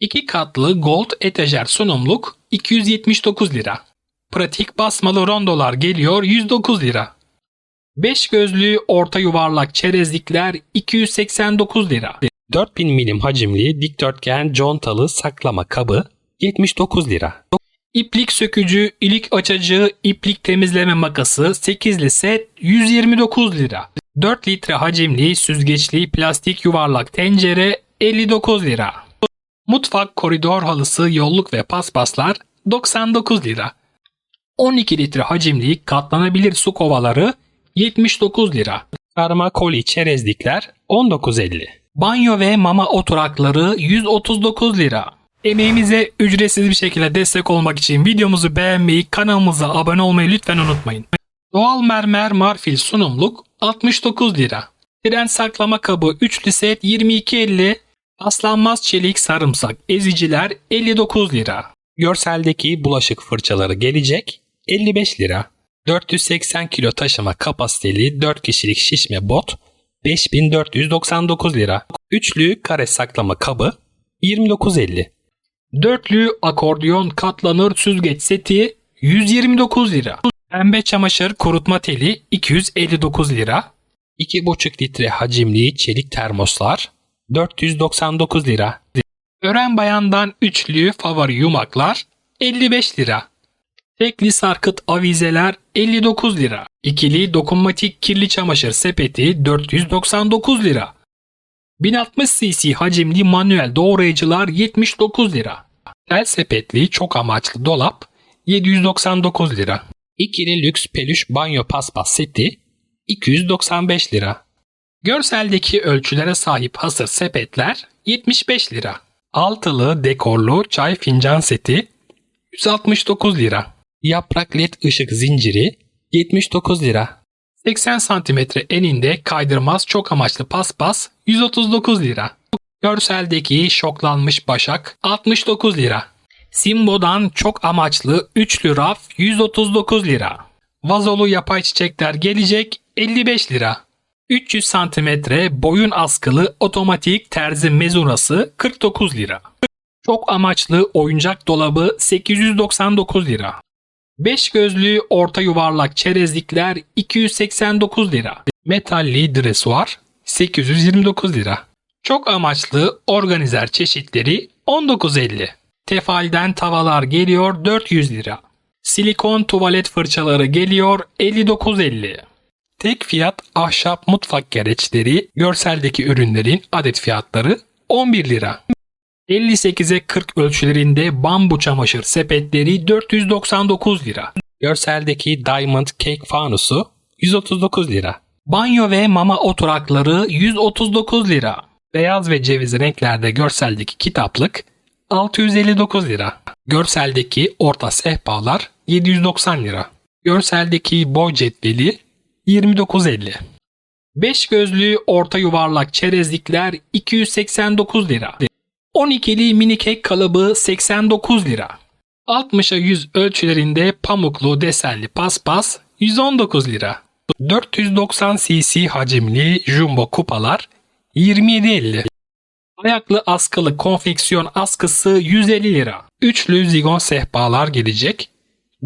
2 katlı gold etajer sunumluk 279 lira. Pratik basmalı rondolar geliyor 109 lira. 5 gözlü orta yuvarlak çerezlikler 289 lira. 4000 milim hacimli dikdörtgen contalı saklama kabı 79 lira. İplik sökücü, ilik açıcı, iplik temizleme makası 8'li set 129 lira. 4 litre hacimli süzgeçli plastik yuvarlak tencere 59 lira. Mutfak koridor halısı yolluk ve paspaslar 99 lira. 12 litre hacimli katlanabilir su kovaları 79 lira. Karma koli çerezlikler 19.50. Banyo ve mama oturakları 139 lira. Emeğimize ücretsiz bir şekilde destek olmak için videomuzu beğenmeyi, kanalımıza abone olmayı lütfen unutmayın. Doğal mermer marfil sunumluk 69 lira. Tren saklama kabı üçlü set 22.50. Paslanmaz çelik sarımsak eziciler 59 lira. Görseldeki bulaşık fırçaları gelecek 55 lira. 480 kilo taşıma kapasiteli 4 kişilik şişme bot 5499 lira. Üçlü kare saklama kabı 29.50. Dörtlü akordiyon katlanır süzgeç seti 129 lira. Pembe çamaşır kurutma teli 259 lira. 2,5 litre hacimli çelik termoslar 499 lira. Ören bayandan üçlü favori yumaklar 55 lira. Tekli sarkıt avizeler 59 lira. İkili dokunmatik kirli çamaşır sepeti 499 lira. 1060 cc hacimli manuel doğrayıcılar 79 lira. Tel sepetli çok amaçlı dolap 799 lira. İkili lüks peluş banyo paspas seti 295 lira. Görseldeki ölçülere sahip hasır sepetler 75 lira. Altılı dekorlu çay fincan seti 169 lira. Yaprak led ışık zinciri 79 lira. 80 cm eninde kaydırmaz çok amaçlı paspas 139 lira. Görseldeki şoklanmış başak 69 lira. Simbo'dan çok amaçlı üçlü raf 139 lira. Vazolu yapay çiçekler gelecek 55 lira. 300 cm boyun askılı otomatik terzi mezurası 49 lira. Çok amaçlı oyuncak dolabı 899 lira. 5 gözlü orta yuvarlak çerezlikler 289 lira. Metalli dresuar 829 lira. Çok amaçlı organizer çeşitleri 19.50. Tefalden tavalar geliyor 400 lira. Silikon tuvalet fırçaları geliyor 59.50. Tek fiyat ahşap mutfak gereçleri görseldeki ürünlerin adet fiyatları 11 lira. 58'e 40 ölçülerinde bambu çamaşır sepetleri 499 lira. Görseldeki Diamond Cake fanusu 139 lira. Banyo ve mama oturakları 139 lira. Beyaz ve ceviz renklerde görseldeki kitaplık 659 lira. Görseldeki orta sehpalar 790 lira. Görseldeki boy cetveli 29.50. 5 gözlü orta yuvarlak çerezlikler 289 lira. 12'li mini kek kalıbı 89 lira. 60'a 100 ölçülerinde pamuklu desenli paspas 119 lira. 490 cc hacimli jumbo kupalar 27.50. Ayaklı askılı konfeksiyon askısı 150 lira. Üçlü zigon sehpalar gelecek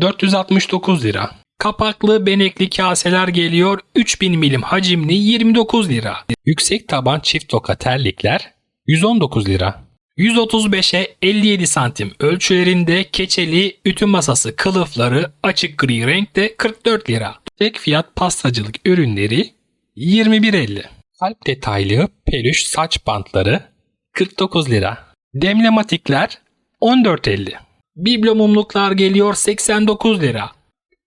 469 lira. Kapaklı benekli kaseler geliyor 3000 milim hacimli 29 lira. Yüksek taban çift toka terlikler 119 lira. 135'e 57 santim ölçülerinde keçeli ütü masası kılıfları açık gri renkte 44 lira. Tek fiyat pastacılık ürünleri 21.50. Kalp detaylı peluş saç bantları 49 lira. Demlematikler 14.50. Biblo mumluklar geliyor 89 lira.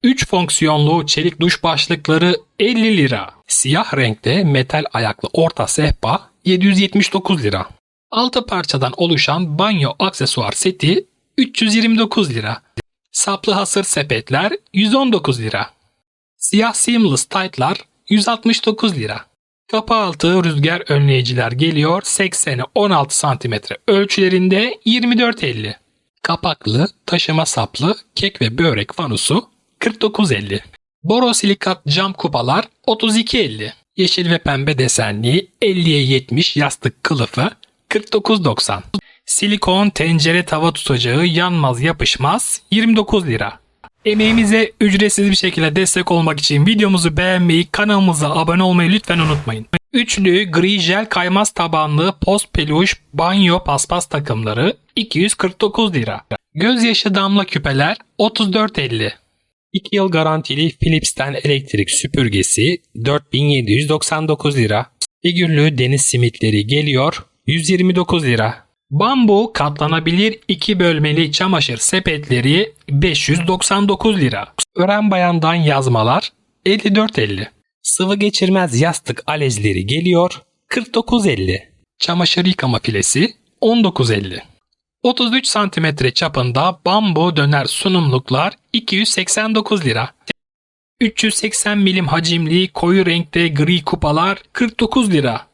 3 fonksiyonlu çelik duş başlıkları 50 lira. Siyah renkte metal ayaklı orta sehpa 779 lira. 6 parçadan oluşan banyo aksesuar seti 329 lira. Saplı hasır sepetler 119 lira. Siyah seamless tight'lar 169 lira. Kapı altı rüzgar önleyiciler geliyor 80'e 16 cm ölçülerinde 24.50. Kapaklı, taşıma saplı kek ve börek fanusu 49.50. Borosilikat cam kupalar 32.50. Yeşil ve pembe desenli 50'ye 70 yastık kılıfı 49.90. Silikon tencere tava tutacağı yanmaz yapışmaz 29 lira. Emeğimize ücretsiz bir şekilde destek olmak için videomuzu beğenmeyi, kanalımıza abone olmayı lütfen unutmayın. Üçlü gri jel kaymaz tabanlı post peluş banyo paspas takımları 249 lira. Gözyaşı damla küpeler 34.50. 2 yıl garantili Philips'ten elektrik süpürgesi 4799 lira. Figürlü deniz simitleri geliyor 129 lira. Bambu katlanabilir 2 bölmeli çamaşır sepetleri 599 lira. Ören bayandan yazmalar 54.50. Sıvı geçirmez yastık alezleri geliyor 49.50. Çamaşır yıkama filesi 19.50. 33 cm çapında bambu döner sunumluklar 289 lira. 380 milim hacimli koyu renkte gri kupalar 49 lira.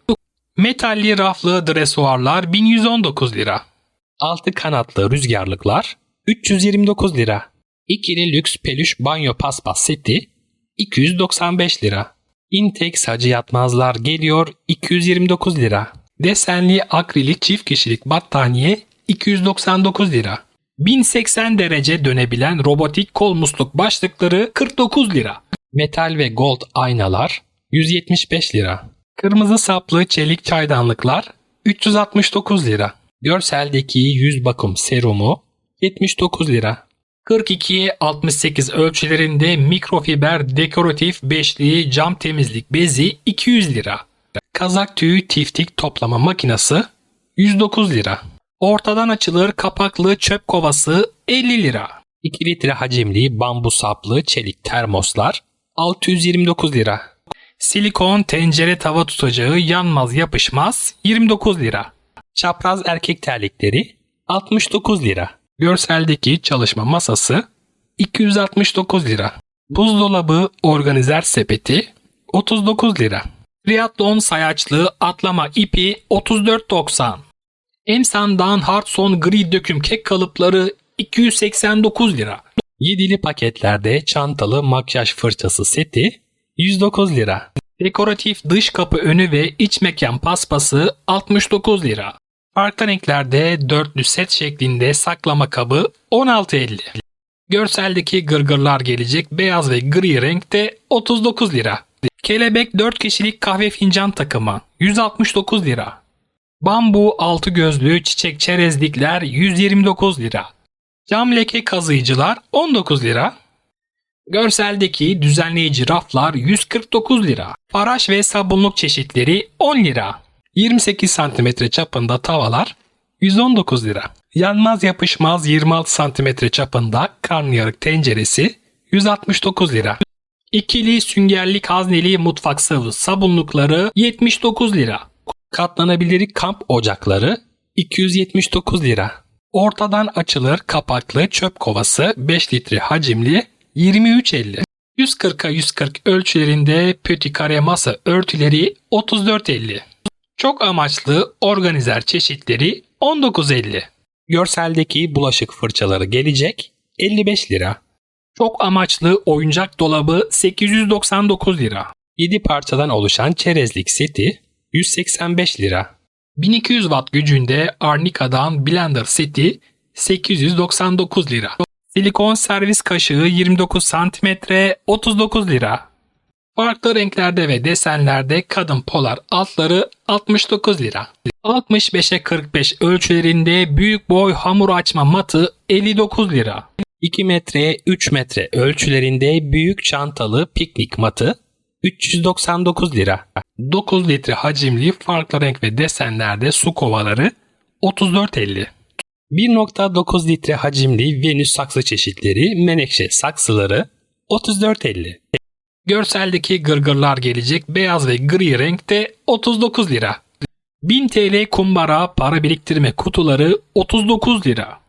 Metalli raflı dresuarlar 1119 lira. Altı kanatlı rüzgarlıklar 329 lira. İkili lüks peluş banyo paspas seti 295 lira. Intex hacı yatmazlar geliyor 229 lira. Desenli akrilik çift kişilik battaniye 299 lira. 1080 derece dönebilen robotik kol musluk başlıkları 49 lira. Metal ve gold aynalar 175 lira. Kırmızı saplı çelik çaydanlıklar 369 lira. Görseldeki yüz bakım serumu 79 lira. 42-68 ölçülerinde mikrofiber dekoratif beşli cam temizlik bezi 200 lira. Kazak tüyü tiftik toplama makinesi 109 lira. Ortadan açılır kapaklı çöp kovası 50 lira. 2 litre hacimli bambu saplı çelik termoslar 629 lira. Silikon tencere tava tutacağı yanmaz yapışmaz 29 lira. Çapraz erkek terlikleri 69 lira. Görseldeki çalışma masası 269 lira. Buzdolabı organizer sepeti 39 lira. Triathlon sayaçlı atlama ipi 34.90. Emsan'dan Hartson gri döküm kek kalıpları 289 lira. Yedili paketlerde çantalı makyaj fırçası seti 109 lira. Dekoratif dış kapı önü ve iç mekan paspası 69 lira. Farklı renklerde dörtlü set şeklinde saklama kabı 16.50. Görseldeki gırgırlar gelecek beyaz ve gri renkte 39 lira. Kelebek 4 kişilik kahve fincan takımı 169 lira. Bambu altı gözlü çiçek çerezlikler 129 lira. Cam leke kazıyıcılar 19 lira. Görseldeki düzenleyici raflar 149 lira. Faraş ve sabunluk çeşitleri 10 lira. 28 cm çapında tavalar 119 lira. Yanmaz yapışmaz 26 cm çapında karnıyarık tenceresi 169 lira. İkili süngerlik hazneli mutfak sıvı sabunlukları 79 lira. Katlanabilir kamp ocakları 279 lira. Ortadan açılır kapaklı çöp kovası 5 litre hacimli 23.50. 140'a 140 ölçülerinde pöti kare masa örtüleri 34.50. Çok amaçlı organizer çeşitleri 19.50. Görseldeki bulaşık fırçaları gelecek 55 lira. Çok amaçlı oyuncak dolabı 899 lira. 7 parçadan oluşan çerezlik seti 185 lira. 1200 watt gücünde Arnica'dan blender seti 899 lira. Silikon servis kaşığı 29 cm 39 lira. Farklı renklerde ve desenlerde kadın polar altları 69 lira. 65'e 45 ölçülerinde büyük boy hamur açma matı 59 lira. 2 metreye 3 metre ölçülerinde büyük çantalı piknik matı 399 lira. 9 litre hacimli farklı renk ve desenlerde su kovaları 34.50. 1.9 litre hacimli Venüs saksı çeşitleri menekşe saksıları 34.50. Görseldeki gırgırlar gelecek beyaz ve gri renkte 39 lira. 1000 TL kumbara para biriktirme kutuları 39 lira.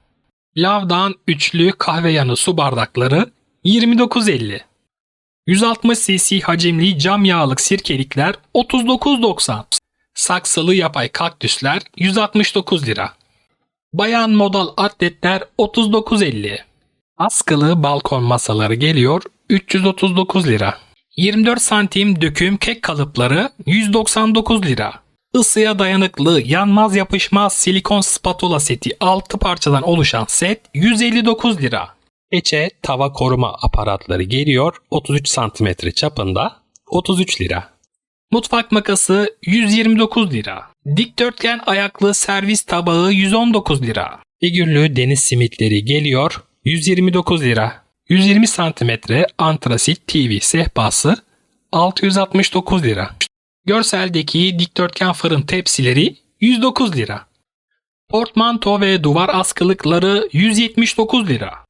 Lavdan üçlü kahve yanı su bardakları 29.50. 160 cc hacimli cam yağlık sirkelikler 39.90. Saksılı yapay kaktüsler 169 lira. Bayan modal atletler 39.50. Askılı balkon masaları geliyor 339 lira. 24 santim döküm kek kalıpları 199 lira. Isıya dayanıklı, yanmaz yapışmaz silikon spatula seti 6 parçadan oluşan set 159 lira. Eçe tava koruma aparatları geliyor 33 cm çapında 33 lira. Mutfak makası 129 lira. Dikdörtgen ayaklı servis tabağı 119 lira. Figürlü deniz simitleri geliyor 129 lira. 120 cm antrasit TV sehpası 669 lira. Görseldeki dikdörtgen fırın tepsileri 109 lira. Portmanto ve duvar askılıkları 179 lira.